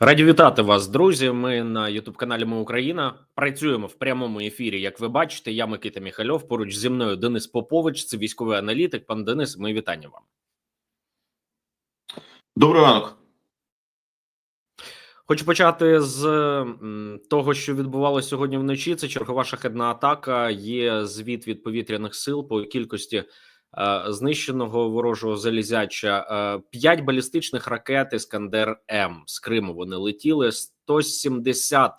Раді вітати вас, друзі. Ми на Ютуб каналі Ми Україна працюємо в прямому ефірі. Як ви бачите, я Микита Міхальов. Поруч зі мною Денис Попович, це військовий аналітик. Пан Денис, ми вітання вам. Добрий ранок. Хочу почати з того, що відбувалося сьогодні вночі. Це чергова шахедна атака. Є звіт від повітряних сил по кількості знищеного ворожого залізяча. Е, П'ять балістичних ракет Іскандер М з Криму. Вони летіли 170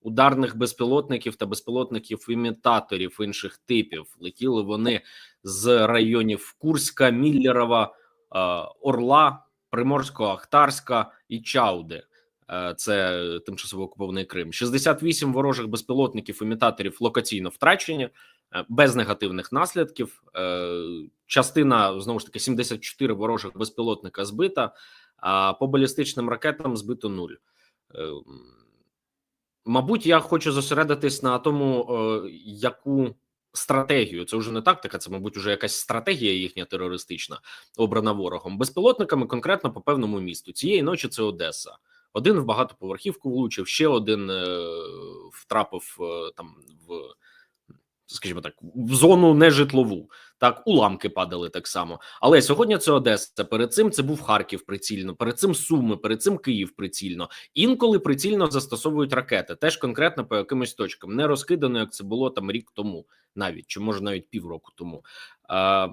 ударних безпілотників та безпілотників імітаторів інших типів. Летіли вони з районів Курська, Міллерова, е, Орла, Приморського, Ахтарська і Чауди. Е, Це тимчасово окупований Крим. 68 ворожих безпілотників імітаторів локаційно втрачені е, без негативних наслідків. Е, Частина знову ж таки 74 ворожих безпілотника збита. А по балістичним ракетам збито нуль. Е, Мабуть, я хочу зосередитись на тому, е, яку стратегію це вже не тактика, це мабуть уже якась стратегія їхня терористична обрана ворогом безпілотниками конкретно по певному місту. Цієї ночі це Одеса. Один в багатоповерхівку влучив, ще один е, втрапив е, там в, скажімо так, в зону нежитлову. Так, уламки падали так само. Але сьогодні це Одеса. Перед цим це був Харків прицільно, перед цим Суми, перед цим Київ прицільно. Інколи прицільно застосовують ракети, теж конкретно по якимось точкам, не розкидано, як це було там рік тому, навіть чи може навіть півроку тому. Е,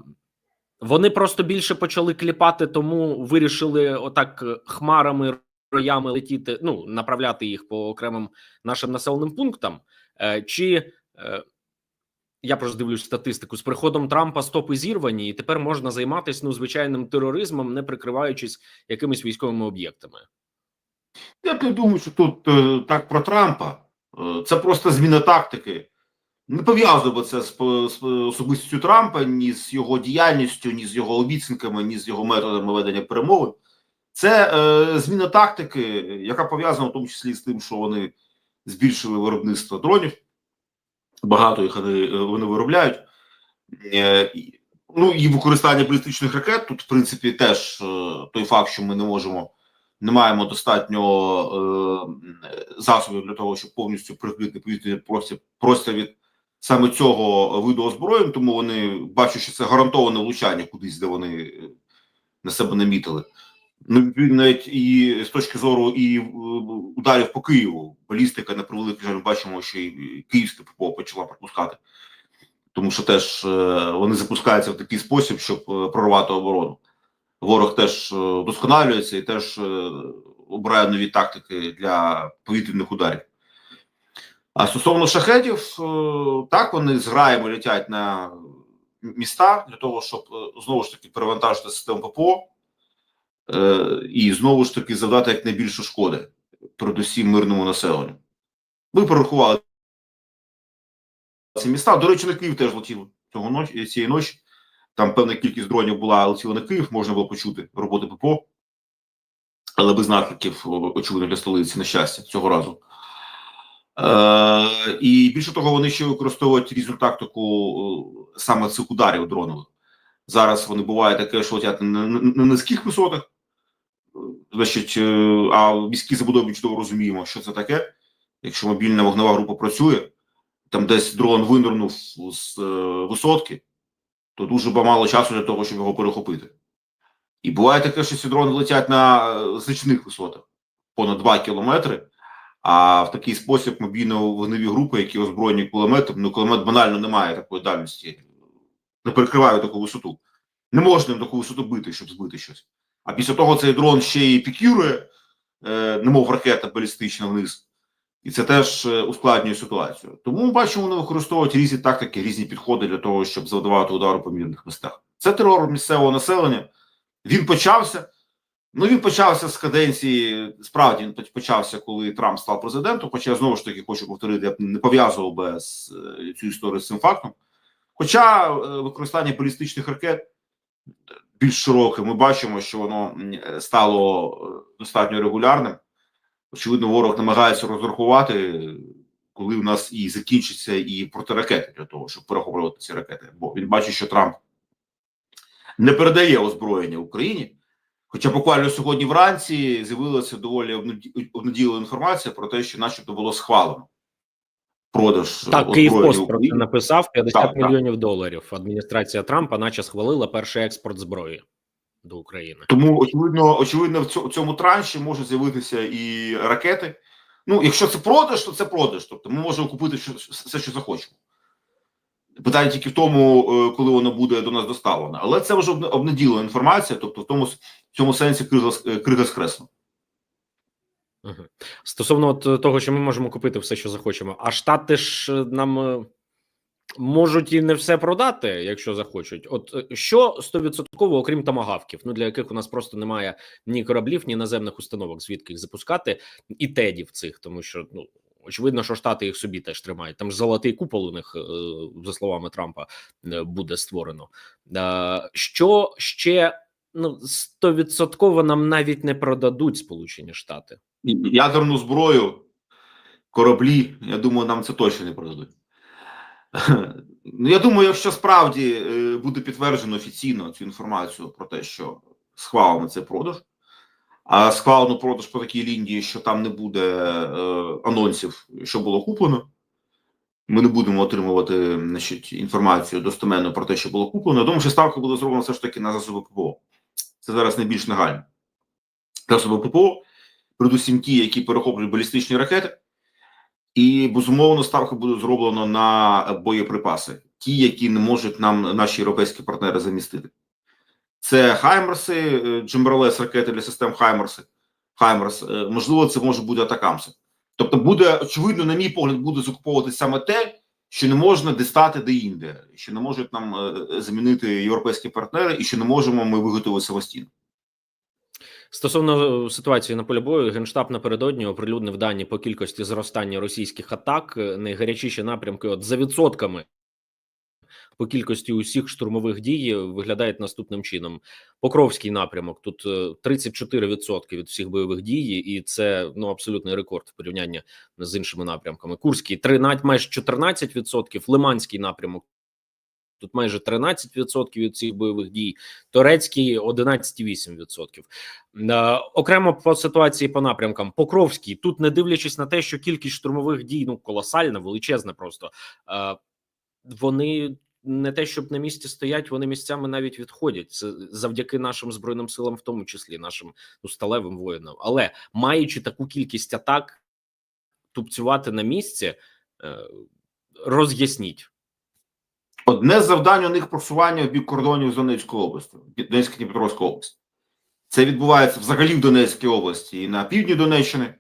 вони просто більше почали кліпати, тому вирішили отак хмарами роями летіти, ну направляти їх по окремим нашим населеним пунктам. Е, чи е, я просто дивлюсь статистику з приходом Трампа стопи зірвані, і тепер можна займатися ну звичайним тероризмом, не прикриваючись якимись військовими об'єктами. Я не думаю, що тут е, так про Трампа. Е, це просто зміна тактики. Не пов'язував це з, по- з особистістю Трампа, ні з його діяльністю, ні з його обіцянками, ні з його методами ведення перемовин. Це е, зміна тактики, яка пов'язана в тому числі з тим, що вони збільшили виробництво дронів. Багато їх вони, е, виробляють. Е, ну і використання балістичних ракет. Тут, в принципі, теж е, той факт, що ми не можемо, не маємо достатньо засобів для того, щоб повністю прикрити повітряний простір, простір від саме цього виду озброєнь, тому вони бачать, що це гарантоване влучання кудись, де вони на себе намітили. Ну, навіть і з точки зору і е, ударів по Києву, балістика на превеликий жаль, ми бачимо, що і київська ППО почала пропускати, тому що теж е, вони запускаються в такий спосіб, щоб е, прорвати оборону. Ворог теж вдосконалюється і теж обирає нові тактики для повітряних ударів. А стосовно шахетів, так вони з граємо летять на міста для того, щоб знову ж таки перевантажити систему ППО і знову ж таки завдати якнайбільше шкоди, передусім мирному населенню. Ми порахували ці міста. До речі, на Київ теж летів цього ночі цієї ночі. Там певна кількість дронів була летіла на Київ, можна було почути роботи ППО, але без наслідків, очевидно, для столиці, на щастя, цього разу. Е, і більше того, вони ще використовують різну тактику е, саме цих ударів дронових. Зараз вони буває таке, що летять на, низьких висотах, Е, значить, е, а в міській забудові чудово розуміємо, що це таке. Якщо мобільна вогнева група працює, там десь дрон винирнув з е, висотки, то дуже мало часу для того, щоб його перехопити. І буває таке, що ці дрони летять на е, значних висотах, понад 2 кілометри. А в такий спосіб мобільно-вогневі групи, які озброєні кулеметом, ну кулемет банально не має такої дальності, не перекриває таку висоту. Не можна їм таку висоту бити, щоб збити щось. А після того цей дрон ще й пікює, е, немов ракета балістична вниз. І це теж е, ускладнює ситуацію. Тому ми бачимо, вони використовують різні тактики, різні підходи для того, щоб завдавати удару по мирних містах. Це терор місцевого населення. Він почався. Ну він почався з каденції. Справді він почався, коли Трамп став президентом. Хоча я знову ж таки хочу повторити, я б не пов'язував би е, цю історію з цим фактом. Хоча використання балістичних ракет більш широке, ми бачимо, що воно е, стало е, достатньо регулярним. Очевидно, ворог намагається розрахувати, коли у нас і закінчиться і протиракети для того, щоб перехоплювати ці ракети. Бо він бачить, що Трамп не передає озброєння Україні. Хоча буквально сьогодні вранці з'явилася доволі обнаді- обнадійлива інформація про те, що начебто було схвалено продаж Так, Київпост про це написав 50 Так, так. мільйонів доларів. Адміністрація Трампа, наче схвалила перший експорт зброї до України. Тому очевидно, очевидно, в цьому, транші можуть з'явитися і ракети. Ну, якщо це продаж, то це продаж. Тобто ми можемо купити що, все, що захочемо. Питання тільки в тому, е, коли воно буде до нас доставлено. Але це вже обна- обнаділа інформація, тобто в тому в цьому сенсі крига, е, крига скресла. Стосовно от того, що ми можемо купити все, що захочемо, а штати ж е, нам е, можуть і не все продати, якщо захочуть. От е, що стовідсотково, окрім тамагавків, ну для яких у нас просто немає ні кораблів, ні наземних установок, звідки їх запускати, і тедів цих, тому що ну. Очевидно, що штати їх собі теж тримають. Там ж золотий купол у них, е, за словами Трампа, е, буде створено. Е, Що ще ну стовідсотково нам навіть не продадуть Сполучені Штати. Ядерну зброю, кораблі, я думаю, нам це точно не продадуть. Ну, я думаю, якщо справді е, буде підтверджено офіційно цю інформацію про те, що схвалено цей продаж, а схвалено продаж по такій лінії, що там не буде е, анонсів, що було куплено. Ми не будемо отримувати значить, інформацію достеменно про те, що було куплено. Я думаю, що ставка буде зроблена все ж таки на засоби ППО. Це зараз найбільш нагально. Засоби ППО, передусім ті, які перехоплюють балістичні ракети, і безумовно ставка буде зроблена на боєприпаси, ті, які не можуть нам наші європейські партнери замістити. Це Хаймерси, е, Джемберлес ракети для систем Хаймерси. Хаймерс, е, можливо, це може бути Атакамси. Тобто, буде очевидно, на мій погляд, буде закуповувати саме те, що не можна дістати де-інде, що не можуть нам е, замінити європейські партнери, і що не можемо ми виготовити самостійно. Стосовно е, ситуації на полі бою, генштаб напередодні оприлюднив дані по кількості зростання російських атак. Е, Найгарячіші напрямки, от за відсотками по кількості усіх штурмових дій виглядають наступним чином: Покровський напрямок тут е, 34% від всіх бойових дій, і це ну абсолютний рекорд в порівнянні з іншими напрямками. Курський 13, майже 14%, Лиманський напрямок. Тут майже 13% від всіх бойових дій, Торецький 11,8%. Е, Окремо по ситуації по напрямкам. Покровський тут, не дивлячись на те, що кількість штурмових дій ну колосальна, величезна, просто е, вони не те, щоб на місці стоять, вони місцями навіть відходять. Це завдяки нашим збройним силам, в тому числі нашим ну, сталевим воїнам. Але маючи таку кількість атак, тупцювати на місці, е, роз'ясніть. Одне з завдань у них просування в бік кордонів з Донецькою областю, Донецької Дніпропетровської області. Це відбувається взагалі в Донецькій області, і на півдні Донеччини,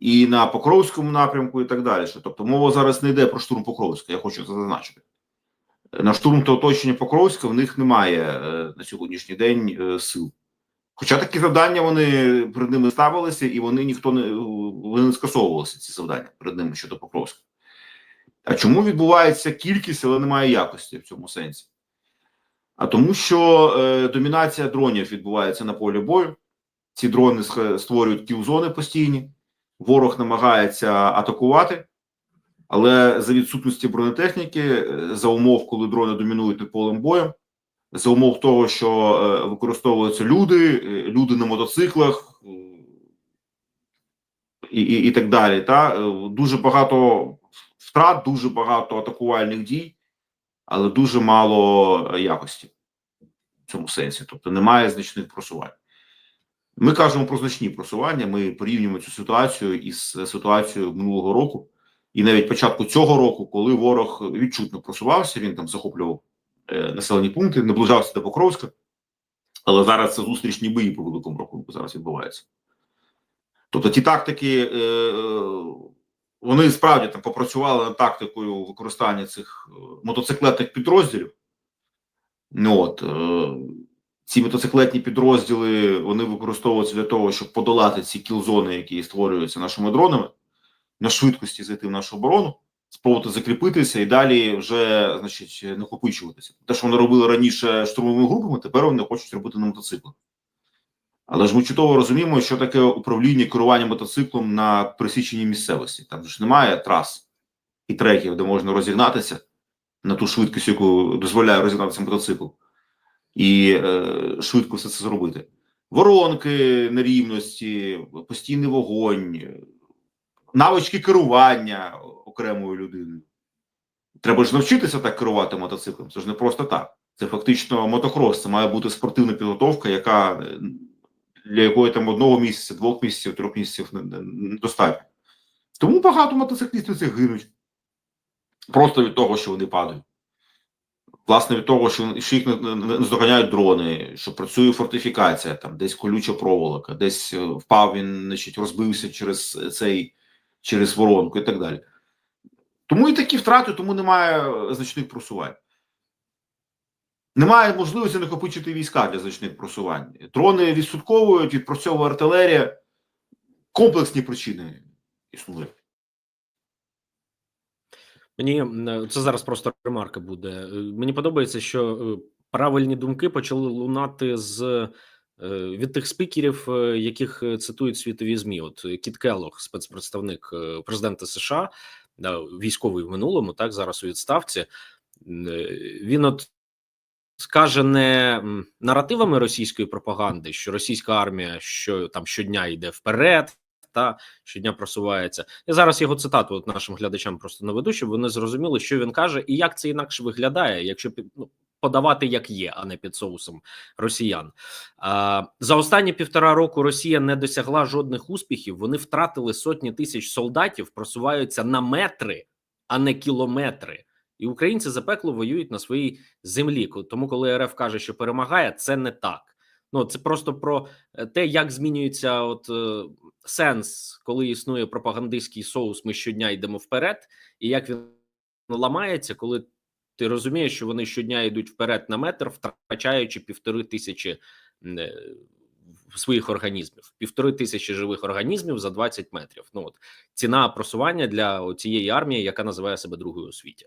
і на Покровському напрямку, і так далі. Тобто мова зараз не йде про штурм Покровська, я хочу це зазначити. На штурм та оточення Покровська в них немає е, на сьогоднішній день е, сил. Хоча такі завдання вони перед ними ставилися, і вони ніхто не вони не скасовувалися, ці завдання перед ними щодо Покровська. А чому відбувається кількість, але немає якості в цьому сенсі? А тому, що е, домінація дронів відбувається на полі бою. Ці дрони створюють кілзони постійні, ворог намагається атакувати, але за відсутності бронетехніки, е, за умов, коли дрони домінують над полем бою, за умов того, що е, використовуються люди, е, люди на мотоциклах е, і, і, і так далі. Та дуже багато втрат, дуже багато атакувальних дій, але дуже мало е, якості в цьому сенсі. Тобто немає значних просувань. Ми кажемо про значні просування. Ми порівнюємо цю ситуацію із ситуацією минулого року, і навіть початку цього року, коли ворог відчутно просувався, він там захоплював е, населені пункти, наближався до Покровська. Але зараз це зустрічні бої по великому рахунку зараз відбуваються. Тобто ті тактики, е, е, вони справді там попрацювали над тактикою використання цих е, мотоциклетних підрозділів. Ну от е, ці мотоциклетні підрозділи вони використовуються для того, щоб подолати ці кілзони, які створюються нашими дронами, на швидкості зайти в нашу оборону, спробувати закріпитися і далі вже значить накопичуватися. Те, що вони робили раніше штурмовими групами, тепер вони хочуть робити на мотоциклах. Але ж ми чудово розуміємо, що таке управління керування мотоциклом на присіченій місцевості. Там ж немає трас і треків, де можна розігнатися на ту швидкість, яку дозволяє розігнатися мотоцикл, і е, швидко все це зробити. воронки нерівності, постійний вогонь, навички керування окремою людиною. Треба ж навчитися так керувати мотоциклом. Це ж не просто так. Це фактично мотокрос. Це має бути спортивна підготовка, яка е, для якої там одного місяця, двох місяців, трьох місяців не- не- недостатньо. Тому багато мотоциклістів цих гинуть. Просто від того, що вони падають. Власне, від того, що, їх не здоганяють дрони, що працює фортифікація, там десь колюча проволока, десь е, впав він, значить, розбився через цей через воронку і так далі. Тому і такі втрати, тому немає е, значних просувань. Немає можливості накопичити війська для значних просувань. Дрони відсутковують, відпрацьовує артилерія. Комплексні причини існують. Мені це зараз просто ремарка буде. Е, Мені подобається, що е, правильні думки почали лунати з е, від тих спікерів, яких цитують світові змі. От Кіт Келлог, спецпредставник президента США, військовий в минулому, так зараз у відставці. Він от скаже не наративами російської пропаганди, що російська армія що там щодня йде вперед. Та щодня просувається. Я зараз його цитату от нашим глядачам просто наведу, щоб вони зрозуміли, що він каже, і як це інакше виглядає, якщо ну, подавати як є, а не під соусом росіян. За останні півтора року Росія не досягла жодних успіхів. Вони втратили сотні тисяч солдатів, просуваються на метри, а не кілометри. І українці запекло воюють на своїй землі. Тому, коли РФ каже, що перемагає, це не так. Ну це просто про е, те, як змінюється от е, сенс, коли існує пропагандистський соус. Ми щодня йдемо вперед, і як він ламається, коли ти розумієш, що вони щодня йдуть вперед на метр, втрачаючи півтори тисячі е, своїх організмів, півтори тисячі живих організмів за 20 метрів. Ну от ціна просування для цієї армії, яка називає себе другою у світі.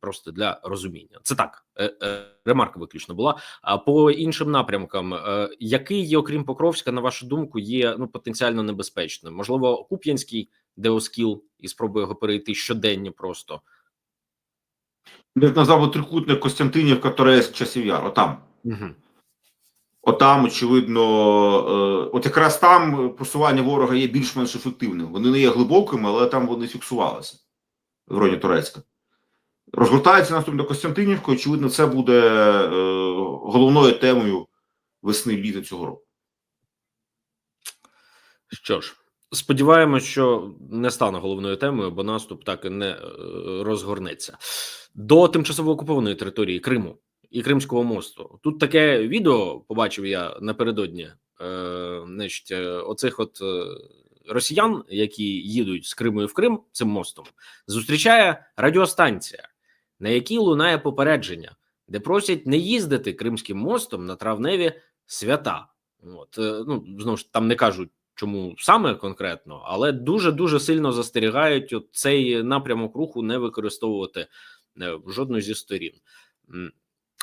Просто для розуміння, це так е, е, ремарка виключно була. А по іншим напрямкам, е, який є, окрім Покровська, на вашу думку, є ну потенціально небезпечним? Можливо, Куп'янський, де Оскіл і спробує його перейти щоденно просто. Як назвав трикутник Костянтинівка, Торецьк, часів яр. Отам. Угу. Отам, очевидно, е, от якраз там просування ворога є більш-менш ефективним. Вони не є глибокими, але там вони фіксувалися в районі Турецька. Розгортається наступ до Костянтинівки. Очевидно, це буде е, головною темою весни літа цього року. Що ж, сподіваємось, що не стане головною темою, бо наступ так і не е, розгорнеться до тимчасово окупованої території Криму і Кримського мосту. Тут таке відео побачив я напередодні. Е, значить, е, оцих от е, росіян, які їдуть з Криму в Крим цим мостом, зустрічає радіостанція, на якій лунає попередження, де просять не їздити Кримським мостом на травневі свята. От е, ну знову ж там не кажуть. Чому саме конкретно, але дуже дуже сильно застерігають от цей напрямок руху не використовувати в жодну зі сторін.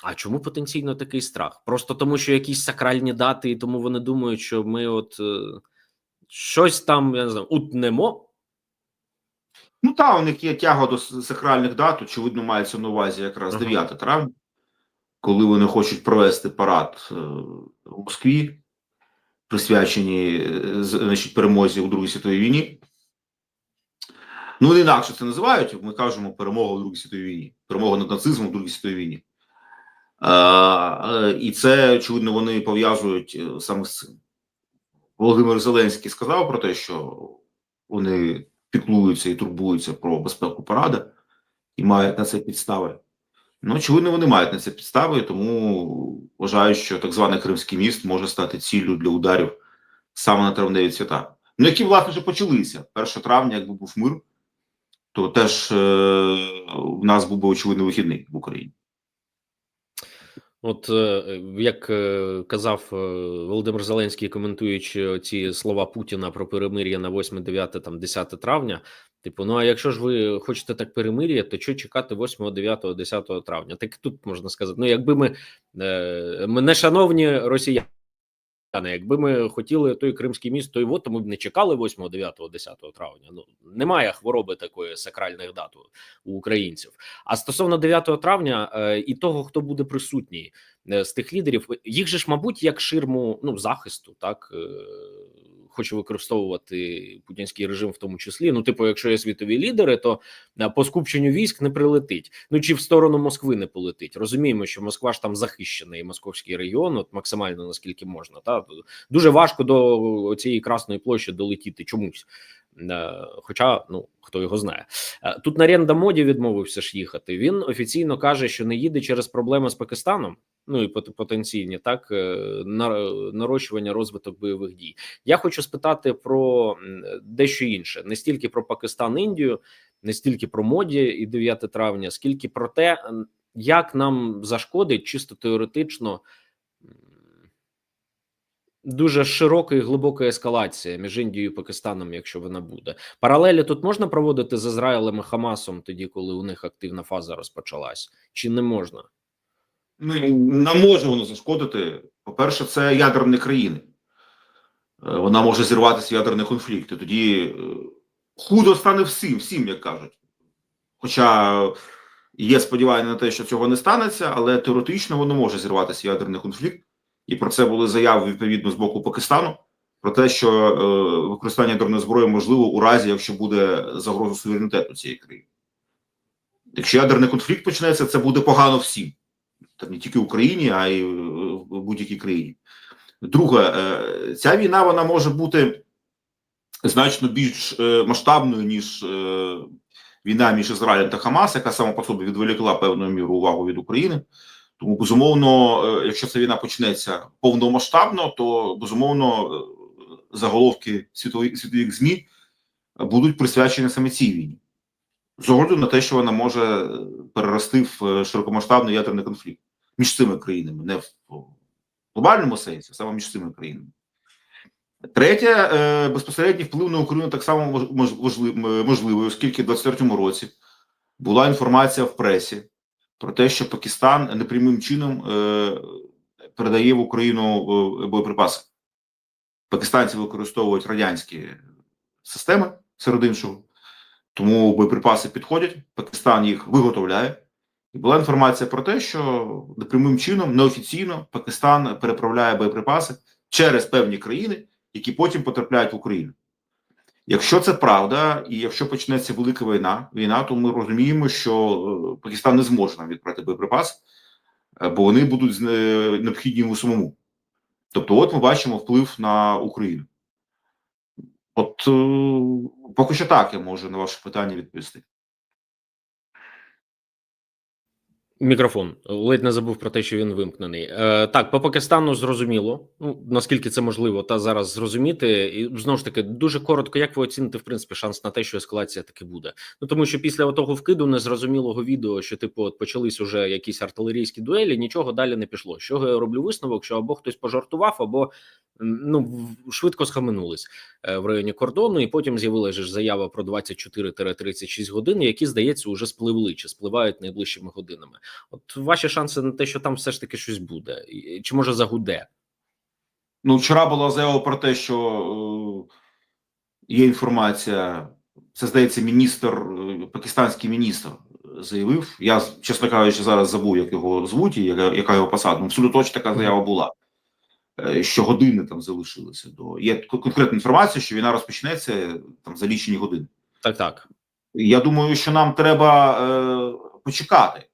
А чому потенційно такий страх? Просто тому, що якісь сакральні дати, і тому вони думають, що ми от е, щось там я не знаю, утнемо. Ну та у них є тяга до сакральних дат. Очевидно, мається на увазі якраз Ага. 9 травня, коли вони хочуть провести парад е, в Москві, присвячені е, значить, перемозі у Другій світовій війні. Ну, інакше це називають. Ми кажемо перемога у Другій світовій війні, перемога над нацизмом у Другій світовій війні. Е, і це, очевидно, вони пов'язують е, саме з цим. Володимир Зеленський сказав про те, що вони піклуються і турбуються про безпеку парада і мають на це підстави. Ну, очевидно, вони мають на це підстави, тому вважаю, що так званий Кримський міст може стати ціллю для ударів саме на травневі свята. Ну, які, власне, вже почалися. 1 травня, якби був мир, то теж е, в нас був би очевидно вихідний в Україні. От е, як е, казав е, Володимир Зеленський, коментуючи ці слова Путіна про перемир'я на 8, 9, там 10 травня. Типу, ну а якщо ж ви хочете так перемир'я, то що чекати 8, 9, 10 травня? Так тут можна сказати. Ну, якби ми, е, не шановні росіяни, якби ми хотіли той кримський міст, то вот, то ми б не чекали 8, 9, 10 травня. Ну немає хвороби такої сакральних дат у- у українців. А стосовно 9 травня е, і того, хто буде присутній, е, з тих лідерів. Їх же ж, мабуть, як ширму ну захисту, так е, хоче використовувати путінський режим, в тому числі. Ну, типу, якщо є світові лідери, то е, по скупченню військ не прилетить. Ну чи в сторону Москви не полетить. Розуміємо, що Москва ж там захищена, і московський регіон, от максимально наскільки можна. Та дуже важко до цієї красної площі долетіти чомусь. Е, Хоча ну хто його знає, Е, тут Наренда моді відмовився ж їхати. Він офіційно каже, що не їде через проблеми з Пакистаном. Ну і пот- потенційні так е, на- нарощування розвиток бойових дій. Я хочу спитати про дещо інше: не стільки про Пакистан, Індію, не стільки про моді і 9 травня, скільки про те, як нам зашкодить чисто теоретично. Дуже широка і глибока ескалація між Індією і Пакистаном, якщо вона буде. Паралелі тут можна проводити з Ізраїлем і Хамасом, тоді коли у них активна фаза розпочалась, чи не можна? Ну, не може воно зашкодити. По-перше, це ядерні країни. Е, Вона може зірватися ядерний конфлікт. І тоді е, худо стане всім, всім, як кажуть. Хоча є сподівання на те, що цього не станеться, але теоретично воно може зірватися ядерний конфлікт. І про це були заяви відповідно з боку Пакистану. Про те, що е, використання ядерної зброї можливо у разі, якщо буде загроза суверенітету цієї країни. Якщо ядерний конфлікт почнеться, це буде погано всім та не тільки Україні, а й е, в будь-якій країні. Друге, е, ця війна вона може бути значно більш е, масштабною, ніж е, війна між Ізраїлем та Хамас, яка сама по собі відволікла певною міру увагу від України. Тому, безумовно, е, якщо ця війна почнеться повномасштабно, то безумовно е, заголовки світових світових ЗМІ будуть присвячені саме цій війні. З огляду на те, що вона може перерости в е, широкомасштабний ядерний конфлікт між цими країнами, не в глобальному сенсі, а саме між цими країнами. Третє, безпосередній вплив на Україну так само можливий, оскільки в 23-му році була інформація в пресі про те, що Пакистан непрямим чином е, передає в Україну е, боєприпаси. Пакистанці використовують радянські системи серед іншого. Тому боєприпаси підходять, Пакистан їх виготовляє. І була інформація про те, що непрямим чином, неофіційно, Пакистан переправляє боєприпаси через певні країни, які потім потрапляють в Україну. Якщо це правда, і якщо почнеться велика війна, війна, то ми розуміємо, що е, Пакистан не зможе нам відправити боєприпаси, е, бо вони будуть е, необхідні йому самому. Тобто, от ми бачимо вплив на Україну. От поки що так я можу на ваше питання відповісти. Мікрофон ледь не забув про те, що він вимкнений. Е, так, по Пакистану зрозуміло. Ну наскільки це можливо, та зараз зрозуміти. І знову ж таки, дуже коротко, як ви оціните в принципі шанс на те, що ескалація таки буде? Ну тому що після того вкиду незрозумілого відео, що типу от почались уже якісь артилерійські дуелі, нічого далі не пішло. Чого я роблю висновок, що або хтось пожартував, або ну швидко схаменулись е, в районі кордону, і потім з'явилася ж заява про 24-36 годин, які здається вже спливли чи спливають найближчими годинами. От ваші шанси на те, що там все ж таки щось буде, чи може загуде? Ну, вчора була заява про те, що е, є інформація. Це здається, міністр, е, пакистанський міністр заявив. Я, чесно кажучи, зараз забув, як його звуть і яка його посада. Ну, абсолютно точно така заява була. Е, Що години там залишилися до є конкретна інформація, що війна розпочнеться там за лічені години. Так, так. Я думаю, що нам треба е, почекати.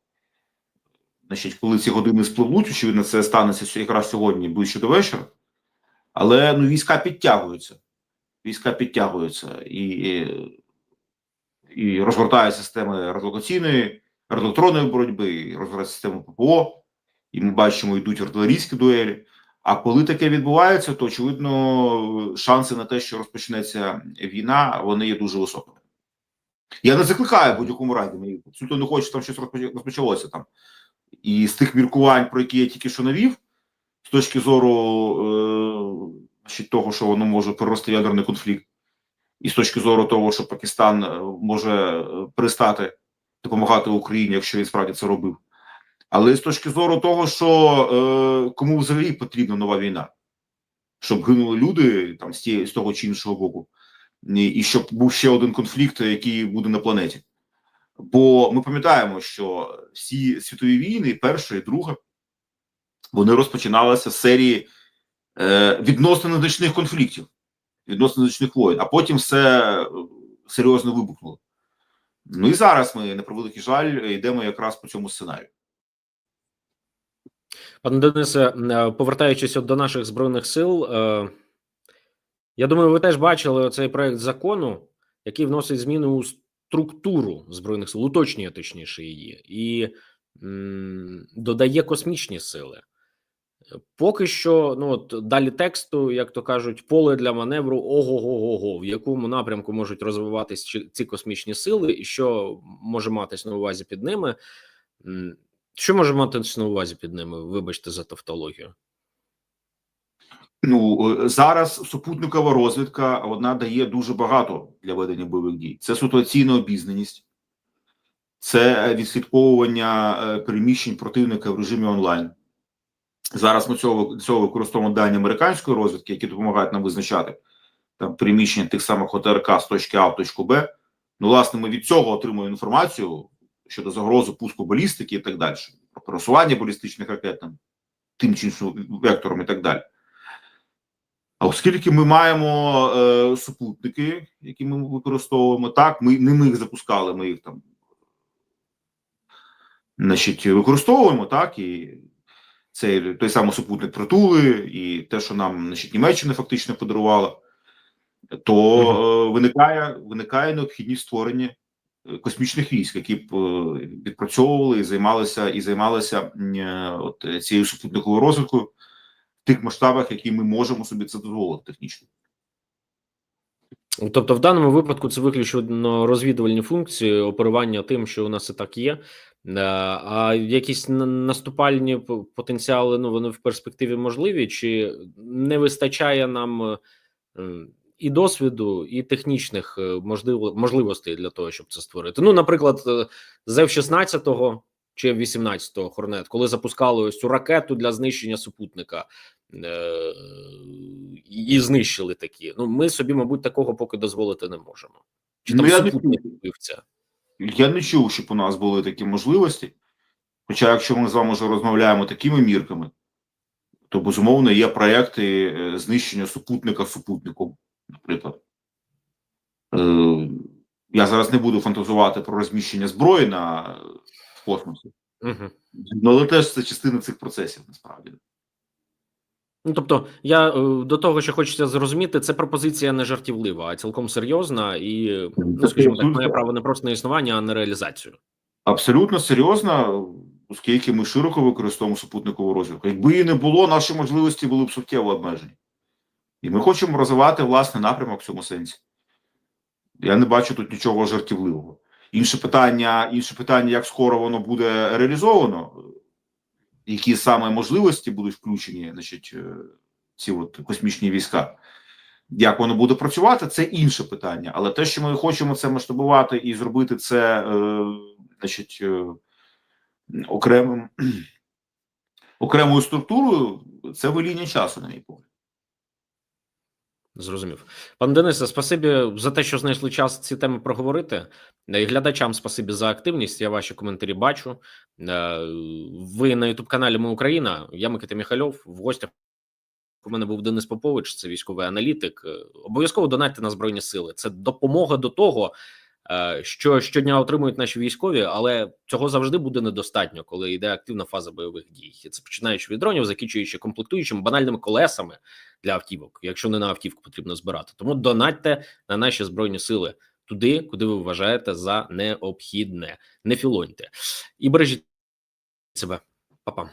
Значить, коли ці години спливуть, очевидно, це станеться якраз сьогодні, ближче до вечора. Але ну, війська підтягуються. Війська підтягуються і, і, і розгортає системи радіолокаційної, радіоелектронної боротьби, розгортає систему ППО, і ми бачимо, йдуть артилерійські дуелі. А коли таке відбувається, то очевидно шанси на те, що розпочнеться війна, вони є дуже високими. Я не закликаю в будь-якому разі. Мені абсолютно не хочу, там щось розпоч- розпочалося там. І з тих міркувань, про які я тільки що навів, з точки зору е, того, що воно може перерости ядерний конфлікт, і з точки зору того, що Пакистан е, може е, перестати допомагати Україні, якщо він справді це робив. Але з точки зору того, що е, кому взагалі потрібна нова війна, щоб гинули люди там з, тієї, з того чи іншого боку, і, і щоб був ще один конфлікт, який буде на планеті. Бо ми пам'ятаємо, що всі світові війни, перша і друга, вони розпочиналися з серії е, відносно незначних конфліктів, відносно незначних воєн, а потім все серйозно вибухнуло. Ну і зараз ми, на превеликий жаль, йдемо якраз по цьому сценарію. Пане Денисе, е, повертаючись до наших збройних сил, е, я думаю, ви теж бачили цей проект закону, який вносить зміни у структуру збройних сил, уточнює точніше її, і додає космічні сили. Поки що, ну от далі тексту, як то кажуть, поле для маневру ого-го-го-го, в якому напрямку можуть розвиватись ці космічні сили, і що може матись на увазі під ними. Що може матись на увазі під ними? Вибачте за тавтологію. Ну е, зараз супутникова розвідка вона дає дуже багато для ведення бойових дій. Це ситуаційна обізнаність, це відслідковування е, переміщень противника в режимі онлайн. Зараз ми цього цього використовуємо дані американської розвідки, які допомагають нам визначати там переміщення тих самих ОТРК з точки А в точку Б. Ну, власне, ми від цього отримуємо інформацію щодо загрози пуску балістики і так далі, про пересування балістичних ракет там, тим чи іншим вектором і так далі. А оскільки ми маємо е, супутники, які ми використовуємо, так, ми не ми їх запускали, ми їх там значить, використовуємо, так, і цей той самий супутник притули, і те, що нам значить, Німеччина фактично подарувала, то е, виникає, виникає необхідність створення космічних військ, які б е, відпрацьовували і займалися і займалися е, от цією супутниковою розвиткою в тих масштабах, які ми можемо собі це дозволити технічно. Тобто, в даному випадку це виключно розвідувальні функції, оперування тим, що у нас і так є. Е, А якісь наступальні потенціали, ну вони в перспективі можливі, чи не вистачає нам і досвіду, і технічних е, можливо, можливостей для того, щоб це створити? Ну, наприклад, е, з F-16 чи F-18 Хорнет, коли запускали ось цю ракету для знищення супутника. е, І знищили такі. Ну, ми собі, мабуть, такого поки дозволити не можемо. Чи там Ну, супутник вбивця? Я не чув, щоб у нас були такі можливості. Хоча, якщо ми з вами вже розмовляємо такими мірками, то безумовно є проекти е, знищення супутника супутником, наприклад. Е, Я зараз не буду фантазувати про розміщення зброї на в космосі, Угу. Але теж це частина цих процесів насправді. Ну, тобто, я е, до того, що хочеться зрозуміти, це пропозиція не жартівлива, а цілком серйозна і, е, ну, скажімо так, має право не просто на існування, а на реалізацію. Абсолютно серйозно, оскільки ми широко використовуємо супутникову розвідку. Якби її не було, наші можливості були б суттєво обмежені. І ми хочемо розвивати власний напрямок в цьому сенсі. Я не бачу тут нічого жартівливого. Інше питання, інше питання, як скоро воно буде реалізовано, які саме можливості будуть включені, значить, е, ці от космічні війська. Як воно буде працювати, це інше питання. Але те, що ми хочемо це масштабувати і зробити це, е, значить, е, окремим окремою структурою, це виління часу, на мій погляд. Зрозумів. Пане Денисе, спасибі за те, що знайшли час ці теми проговорити. І глядачам спасибі за активність. Я ваші коментарі бачу. Е, Ви на Ютуб каналі Ми Україна. Я Микита Міхальов. В гостях у мене був Денис Попович, це військовий аналітик. Е, Обов'язково донатьте на збройні сили. Це допомога до того, е, що щодня отримують наші військові, але цього завжди буде недостатньо, коли йде активна фаза бойових дій. Це починаючи від дронів, закінчуючи комплектуючими банальними колесами для автівок, якщо не на автівку потрібно збирати. Тому донатьте на наші збройні сили туди, куди ви вважаєте за необхідне. Не філоньте і бережіть себе, Па-па.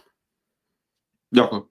Дякую.